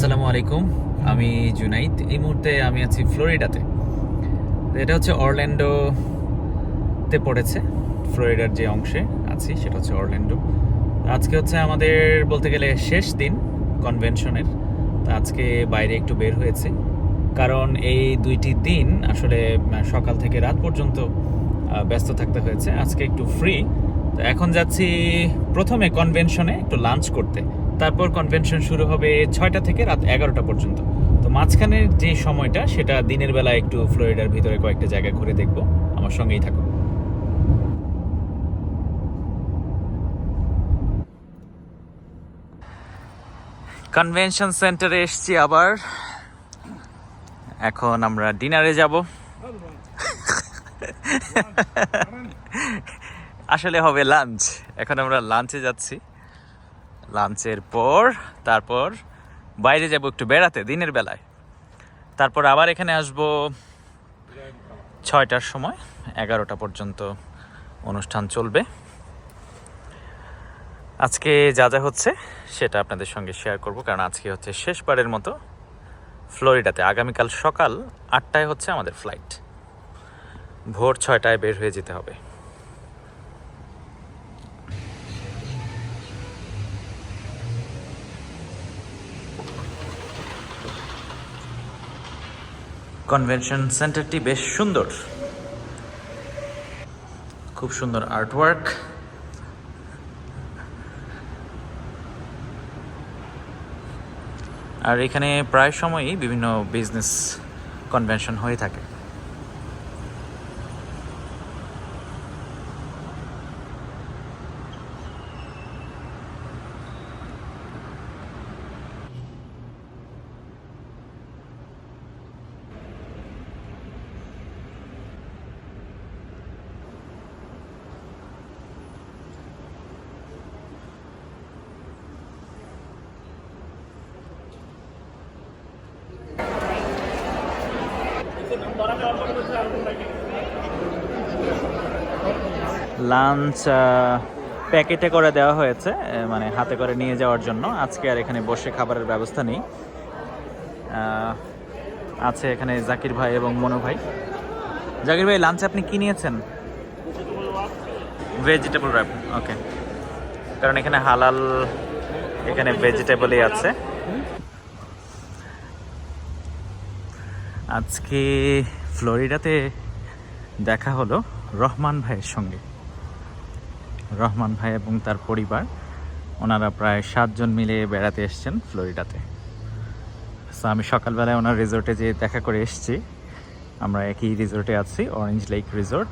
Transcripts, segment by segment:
আসসালামু আলাইকুম। আমি জুনাইদ। এই মুহূর্তে আমি আছি ফ্লোরিডাতে। এটা হচ্ছে অরল্যান্ডোতে পড়েছে, ফ্লোরিডার যে অংশে আছি, সেটা হচ্ছে অরল্যান্ডো। আজকে হচ্ছে আমাদের বলতে গেলে শেষ দিন কনভেনশনের। তা আজকে বাইরে একটু বের হয়েছে। কারণ এই দুইটি দিন আসলে সকাল থেকে রাত পর্যন্ত ব্যস্ত থাকতে হয়েছে। আজকে একটু ফ্রি তো এখন যাচ্ছি প্রথমে কনভেনশনে একটু লাঞ্চ করতে। তারপর কনভেনশন শুরু হবে ছয়টা থেকে রাত এগারোটা পর্যন্ত। তো মাঝখানের যে সময়টা সেটা দিনের বেলা একটু ফ্লোরিডার ভিতরে কয়েকটা জায়গা ঘুরে দেখব। আমার সঙ্গেই থাকুন। কনভেনশন সেন্টারে এসছি আবার। এখন আমরা ডিনারে যাব। আসলে হবে লাঞ্চ এখন আমরা লাঞ্চে যাচ্ছি। লাঞ্চের পর, তারপর বাইরে যাব একটু বেড়াতে, দিনের বেলায়। তারপর আবার এখানে আসব ছয়টার সময়, এগারোটা পর্যন্ত অনুষ্ঠান চলবে। আজকে যা যা হচ্ছে সেটা আপনাদের সঙ্গে শেয়ার করব, কারণ আজকে হচ্ছে শেষবারের মতো ফ্লোরিডাতে। আগামীকাল সকাল আটটায় হচ্ছে আমাদের ফ্লাইট ভোর ছয়টায় বের হয়ে যেতে হবে। কনভেনশন সেন্টারটি বেশ সুন্দর। খুব সুন্দর আর্টওয়ার্ক। আর এখানে প্রায় সময়ই বিভিন্ন বিজনেস কনভেনশন হয়ে থাকে। লাঞ্চ প্যাকেটে করে দেওয়া হয়েছে মানে হাতে করে নিয়ে যাওয়ার জন্য। আজকে আর এখানে বসে খাবারের ব্যবস্থা নেই। আছে এখানে জাকির ভাই এবং মনু ভাই। জাকির ভাই লাঞ্চে আপনি কি নিয়েছেন? ভেজিটেবল র্যাপ ওকে কারণ এখানে হালাল, এখানে ভেজিটেবলই আছে। আজকে ফ্লোরিডাতে দেখা হলো রহমান ভাইয়ের সঙ্গে। রহমান ভাই এবং তার পরিবার, ওনারা প্রায় সাতজন মিলে বেড়াতে এসেছেন ফ্লোরিডাতে। সো আমি সকালবেলায় ওনার রিসোর্টে যেয়ে দেখা করে এসেছি। আমরা একই রিসোর্টে আছি অরেঞ্জ লেক রিসোর্ট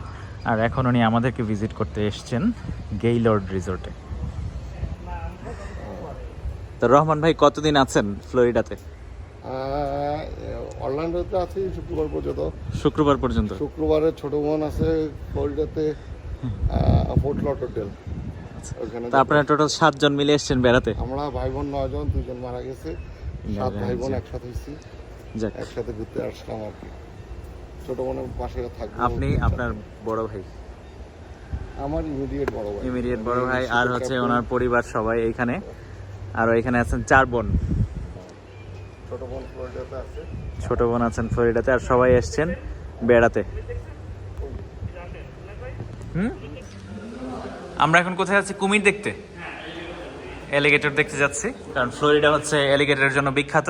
আর এখন উনি আমাদেরকে ভিজিট করতে এসেছেন গেইলর্ড রিসোর্টে তো রহমান ভাই, কতদিন আছেন ফ্লোরিডাতে? অরল্যান্ডোতে আছি শুক্রবার পর্যন্ত। শুক্রবার পর্যন্ত? শুক্রবারে ছোট বোন আছে ফ্লোরিডাতে ফোর্ট ওখানে তা আপনারা টোটাল সাতজন মিলে এসেছেন বেড়াতে? আমরা ভাই বোন নয়জন দুজন মারা গেছে। সাত ভাই বোন একসাথে হয়েছি। যাক। একসাথে ঘুরতে আসলাম আর কি। ছোট বোনের পাশে থাকব। আপনি আপনার বড় ভাই? আমার ইমিডিয়েট বড় ভাই। ইমিডিয়েট বড় ভাই আর হচ্ছে ওনার পরিবার সবাই এইখানে আর এখানে আছেন চার বোন। ছোট বোন ফ্লোরিডাতে আছে। ছোট বোন আছেন ফ্লোরিডাতে আর সবাই এসছেন বেড়াতে। আমরা এখন কোথায় আছি কুমির দেখতে। এলিগেটর দেখতে যাচ্ছি। কারণ ফ্লোরিডা হচ্ছে এলিগেটরের জন্য বিখ্যাত।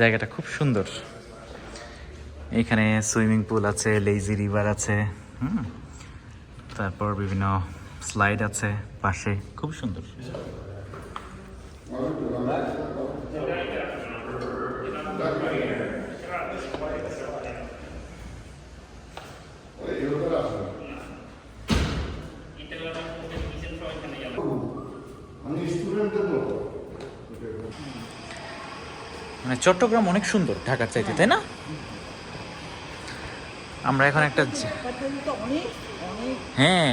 জায়গাটা খুব সুন্দর। এখানে সুইমিং পুল আছে লেজি রিভার আছে। হুম? তারপর বিভিন্ন স্লাইড আছে। পাশে। খুব সুন্দর। মানে চট্টগ্রাম অনেক সুন্দর ঢাকার চাইতে তাই না? আমরা এখন একটা হ্যাঁ।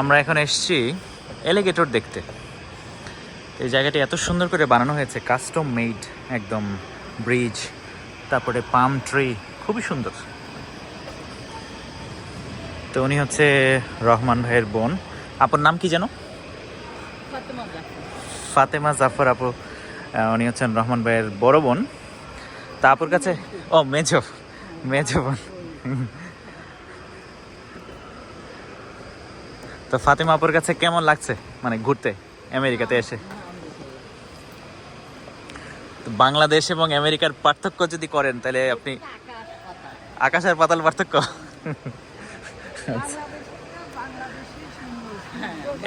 আমরা এখন এসছি এলিগেটর দেখতে। এই জায়গাটি এত সুন্দর করে বানানো হয়েছে কাস্টম মেড একদম ব্রিজ তারপরে পাম ট্রি খুবই সুন্দর। তো উনি হচ্ছে রহমান ভাইয়ের বোন। আপুর নাম কি যেন? ফাতেমা জাফর। আপু উনি হচ্ছেন রহমান ভাইয়ের বড় বোন। তা আপুর কাছে ও মেজ। মেজ বোন। তো ফাতেমা আপুর কাছে কেমন লাগছে? মানে ঘুরতে আমেরিকাতে এসে? তো বাংলাদেশ এবং আমেরিকার পার্থক্য যদি করেন তাহলে আপনি আকাশ আকাশ পাতাল আর পাতাল পার্থক্য?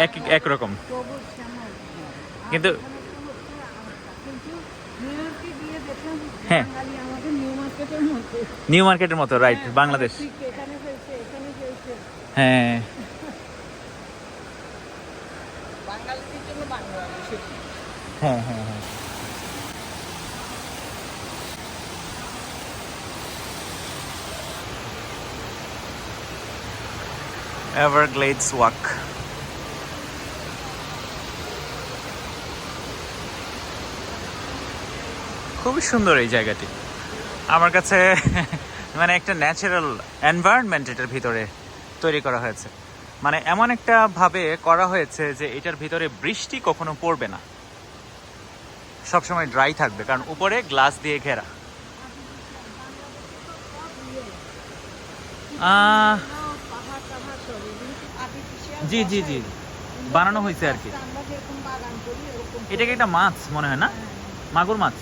এক একরকম কিন্তু হ্যাঁ। নিউ মার্কেটের মতো রাইট বাংলাদেশ। ফেলছে হ্যাঁ বাঙালিদের জন্য বাংলাদেশে হ্যাঁ হ্যাঁ হ্যাঁ। এভারগ্লেডস ওয়াক খুবই সুন্দর এই জায়গাটি। আমার কাছে মানে একটা ন্যাচারাল এনভায়রনমেন্ট এটার ভিতরে তৈরি করা হয়েছে। মানে এমন একটা ভাবে করা হয়েছে যে এটার ভিতরে বৃষ্টি কখনো পড়বে না। সবসময় ড্রাই থাকবে, কারণ উপরে গ্লাস দিয়ে ঘেরা। জি জি জি। বানানো হয়েছে আর কি। আমরা যেরকম বাগান করি ওরকম এটা কি একটা মাছ মনে হয় না? মাগুর মাছ?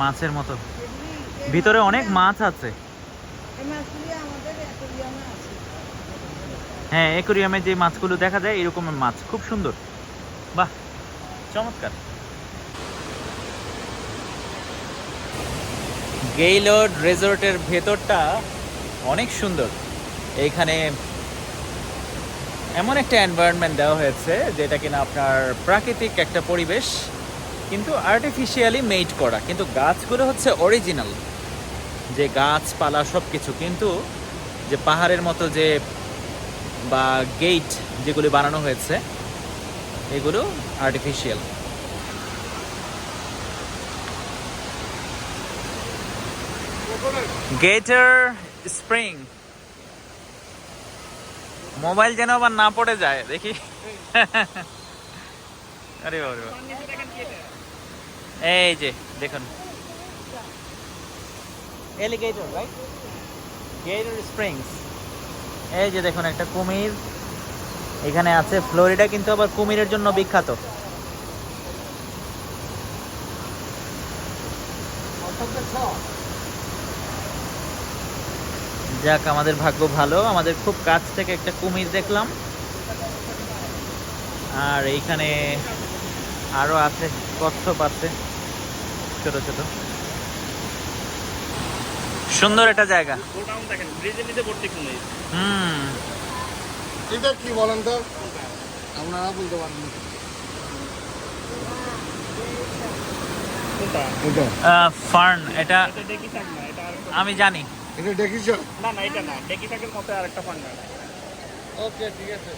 মাছের মতো। ভিতরে অনেক মাছ আছে। হ্যাঁ একুরিয়ামে যে মাছগুলো দেখা যায় এরকমের মাছ। খুব সুন্দর। বাহ। চমৎকার। গেইলড রেজর্টের ভেতরটা অনেক সুন্দর। এইখানে এমন একটা এনভায়রনমেন্ট দেওয়া হয়েছে, যেটা কিনা আপনার প্রাকৃতিক একটা পরিবেশ, কিন্তু আর্টিফিশিয়ালি মেড করা। কিন্তু গাছগুলো হচ্ছে অরিজিনাল যে গাছপালা সব কিছু কিন্তু যে পাহাড়ের মতো যে বা গেট যেগুলি বানানো হয়েছে এগুলো আর্টিফিশিয়াল গেটার স্প্রিং মোবাইল যেন আবার না পড়ে যায়, দেখি। আরে এই যে, দেখুন। এলিগেটর রাইট গেটার স্প্রিংস এই যে দেখুন, একটা কুমির। এখানে আছে ফ্লোরিডা কিন্তু আবার কুমিরের জন্য বিখ্যাত। যাক আমাদের ভাগ্য ভালো। আমাদের খুব কাছ থেকে একটা কুমির দেখলাম। আর এইখানে আরও আছে কচ্ছপ আছে ছোট ছোট। সুন্দর একটা জায়গা। হুম। এটা কি বলেন তো? আপনারা বলতে পারবেন কোনটা এটা। ডেকি শাক না আমি জানি। এটা না না এটা না ডেকি শাকের মতো আরেকটা ওকে ঠিক আছে।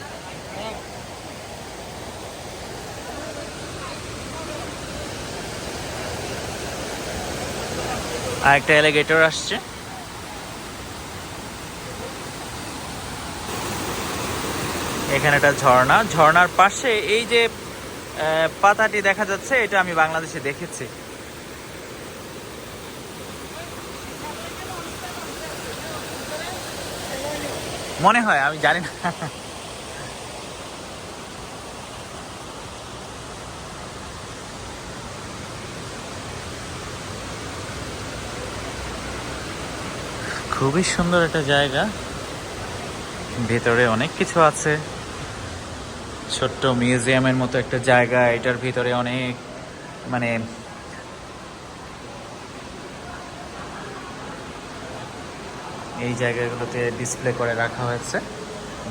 আর একটা এলিগেটর আসছে। এখানে একটা ঝর্ণা। ঝর্ণার পাশে এই যে পাতাটি দেখা যাচ্ছে, এটা আমি বাংলাদেশে দেখেছি। মনে হয়, আমি জানি না। খুবই সুন্দর একটা জায়গা। ভেতরে অনেক কিছু আছে। ছোট্ট মিউজিয়ামের মতো একটা জায়গা এটার ভিতরে অনেক মানে এই জায়গাগুলোতে ডিসপ্লে করে রাখা হয়েছে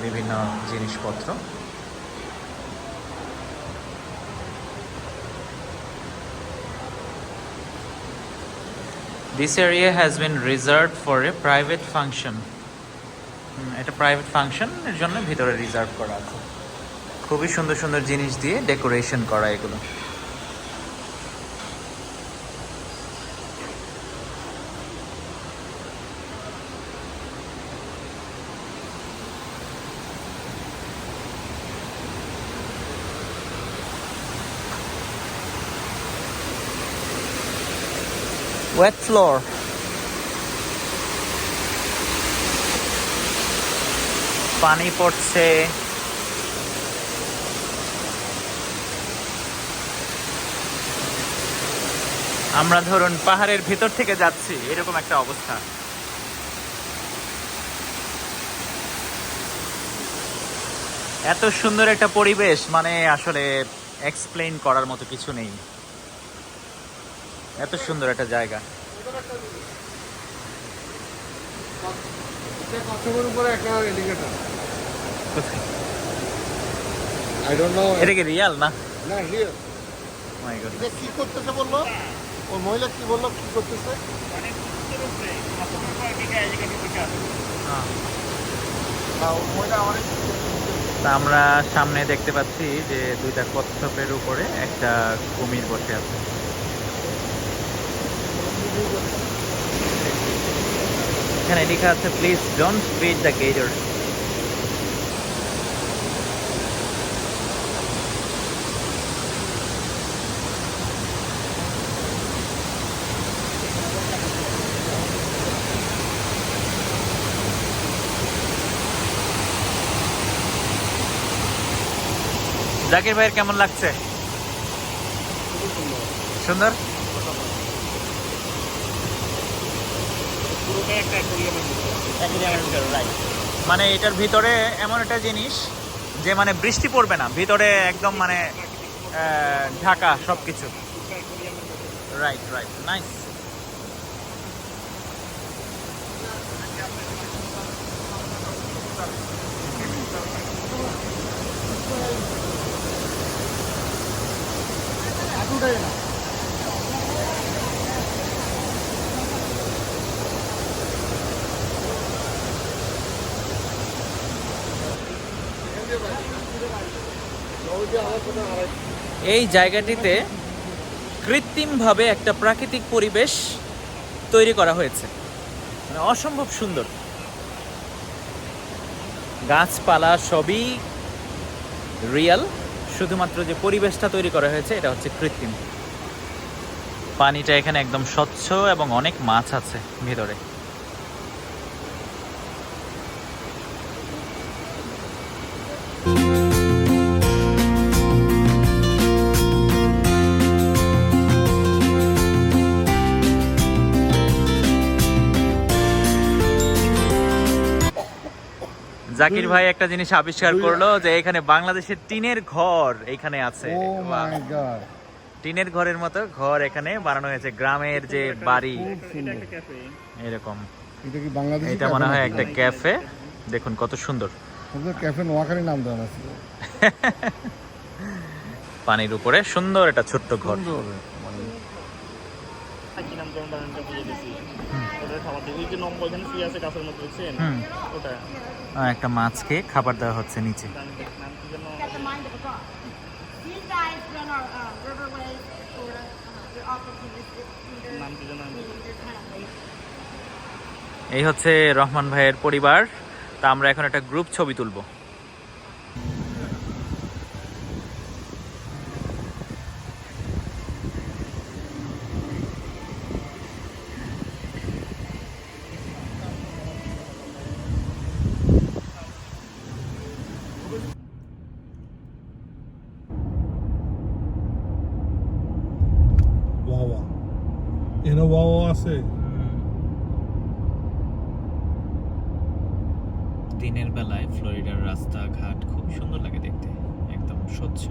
বিভিন্ন জিনিসপত্র area has been reserved for a private function. হুম, এটা প্রাইভেট ফাংশন এর জন্য ভিতরে রিজার্ভ করা আছে খুবই সুন্দর সুন্দর জিনিস দিয়ে ডেকোরেশন করা এগুলো wet floor. পানি পড়ছে আমরা ধরুন পাহাড়ের ভিতর থেকে যাচ্ছি এরকম একটা অবস্থা। এত সুন্দর একটা পরিবেশ মানে আসলে এক্সপ্লেইন করার মতো কিছু নেই। এত সুন্দর একটা জায়গা। এটা কি রিয়াল না? মাই গড কি করতেছে বলল? ওই মহিলা কি বলল? কি করতেছে? আমার তা আমরা সামনে দেখতে পাচ্ছি যে দুইটা কচ্ছপের উপরে একটা কুমির বসে আছে। এখানে লেখা আছে please don't feed the gator Zakir ভাইয়ের কেমন লাগছে? সুন্দর? মানে এটার ভিতরে এমন একটা জিনিস যে মানে বৃষ্টি পড়বে না, ভিতরে একদম মানে ঢাকা সব কিছু রাইট রাইট নাইস না এই জায়গাটিতে কৃত্রিমভাবে একটা প্রাকৃতিক পরিবেশ তৈরি করা হয়েছে। মানে অসম্ভব সুন্দর। গাছপালা সবই রিয়েল শুধুমাত্র যে পরিবেশটা তৈরি করা হয়েছে, এটা হচ্ছে কৃত্রিম। পানিটা এখানে একদম স্বচ্ছ এবং অনেক মাছ আছে ভিতরে। জাকির ভাই একটা জিনিস আবিষ্কার করল যে এখানে বাংলাদেশের টিনের ঘর এখানে আছে। ও বাহ। মাই গড টিনের ঘরের মতো ঘর এখানে বানানো হয়েছে গ্রামের যে বাড়ি। এরকম। এটা এটা মনে হয় একটা ক্যাফে দেখুন কত সুন্দর। ক্যাফে নোয়াখালী নাম দেওয়া আছে। পানির উপরে সুন্দর একটা ছোট্ট ঘর। মানে যেমন গেছি ওটার খাবার দিই যে নম্বর এখানে শুয়ে আছে গাছের মধ্যে দেখছেন ওটা। একটা মাছকে খাবার দেওয়া হচ্ছে নিচে. এই হচ্ছে রহমান ভাইয়ের পরিবার। তা আমরা এখন একটা গ্রুপ ছবি তুলবো। ওয়াওয়া ওয়াওয়া আছে দিনের বেলায় ফ্লোরিডার রাস্তাঘাট খুব সুন্দর লাগে দেখতে। একদম স্বচ্ছ।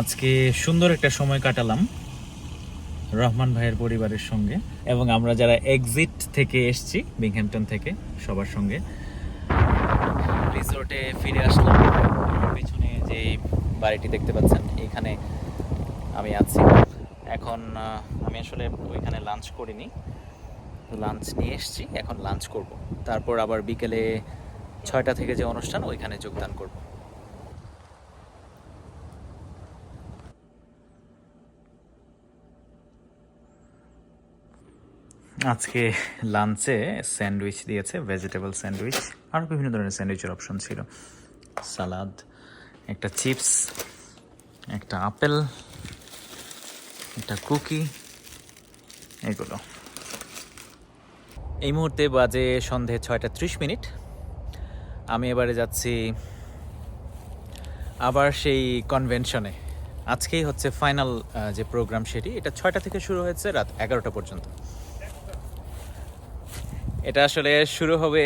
আজকে সুন্দর একটা সময় কাটালাম রহমান ভাইয়ের পরিবারের সঙ্গে এবং আমরা যারা এক্সিট থেকে এসছি বিংহ্যাম্পটন থেকে, সবার সঙ্গে রিসোর্টে ফিরে আসলাম। পেছনে যে বাড়িটি দেখতে পাচ্ছেন, এখানে আমি আছি। এখন আমি আসলে ওইখানে লাঞ্চ করিনি। লাঞ্চ নিয়ে এসেছি, এখন লাঞ্চ করব। তারপর আবার বিকেলে ছয়টা থেকে যে অনুষ্ঠান, ওইখানে যোগদান করব। আজকে লাঞ্চে স্যান্ডউইচ দিয়েছে ভেজিটেবল স্যান্ডউইচ, আর বিভিন্ন ধরনের স্যান্ডউইচের অপশন ছিল। সালাদ, একটা চিপস, একটা আপেল, একটা কুকি, এগুলো। এই মুহূর্তে বাজে সন্ধে ছয়টা ত্রিশ মিনিট। আমি এবারে যাচ্ছি আবার সেই কনভেনশনে আজকেই হচ্ছে ফাইনাল যে প্রোগ্রাম সেটি, এটা ছয়টা থেকে শুরু হয়েছে, রাত এগারোটা পর্যন্ত। এটা আসলে শুরু হবে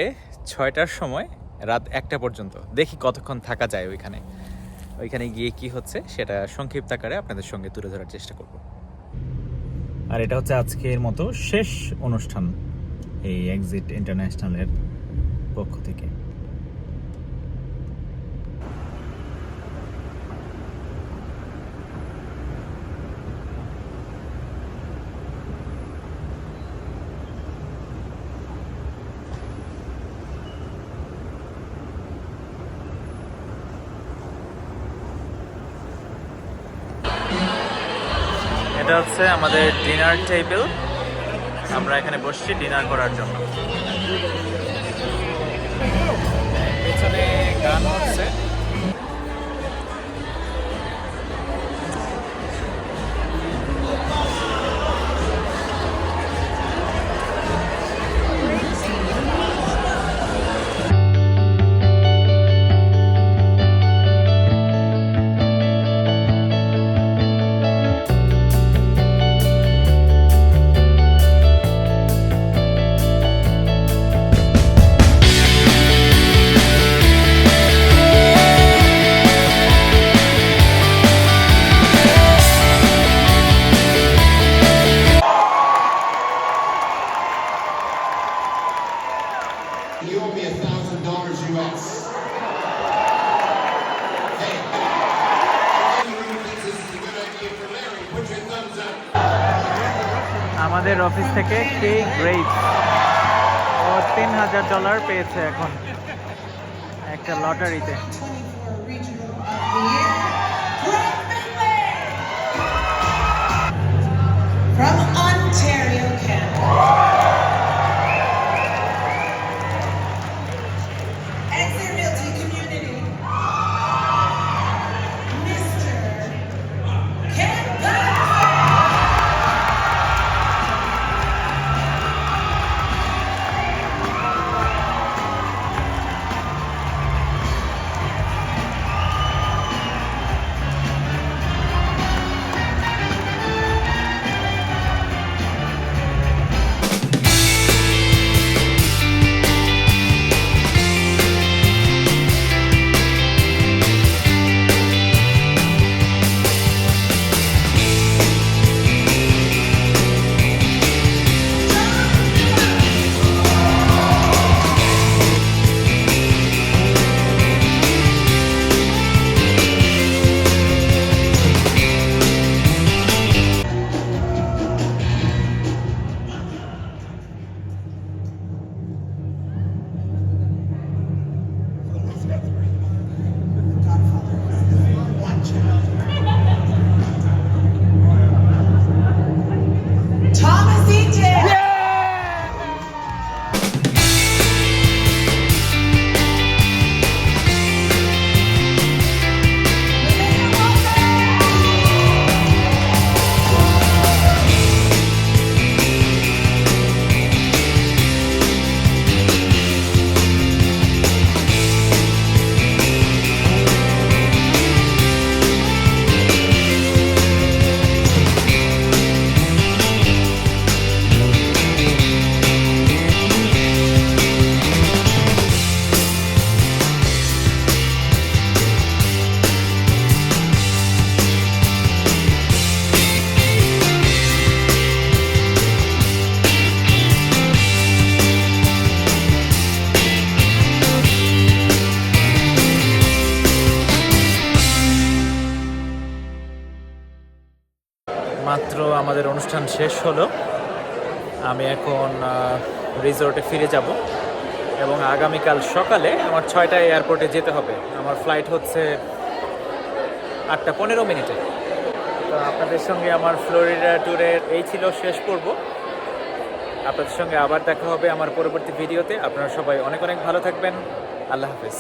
ছয়টার সময়, রাত একটা পর্যন্ত। দেখি কতক্ষণ থাকা যায় ওইখানে। ওইখানে গিয়ে কি হচ্ছে সেটা সংক্ষিপ্ত আকারে আপনাদের সঙ্গে তুলে ধরার চেষ্টা করব। আর এটা হচ্ছে আজকের মতো শেষ অনুষ্ঠান এই এক্সিট ইন্টারন্যাশনালের পক্ষ থেকে এটা হচ্ছে আমাদের ডিনার টেবিল আমরা এখানে বসছি ডিনার করার জন্য। থেকে কে গ্রেপ ও তিন হাজার ডলার পেয়েছে এখন একটা লটারিতে From Ontario, Canada. আমাদের অনুষ্ঠান শেষ হলো। আমি এখন রিসোর্টে ফিরে যাব এবং আগামীকাল সকালে আমার ছয়টায় এয়ারপোর্টে যেতে হবে। আমার ফ্লাইট হচ্ছে আটটা পনেরো মিনিটে। তো আপনাদের সঙ্গে আমার ফ্লোরিডা ট্যুরের এই ছিল শেষ পর্ব। আপনাদের সঙ্গে আবার দেখা হবে আমার পরবর্তী ভিডিওতে। আপনারা সবাই অনেক অনেক ভালো থাকবেন। আল্লাহ হাফেজ।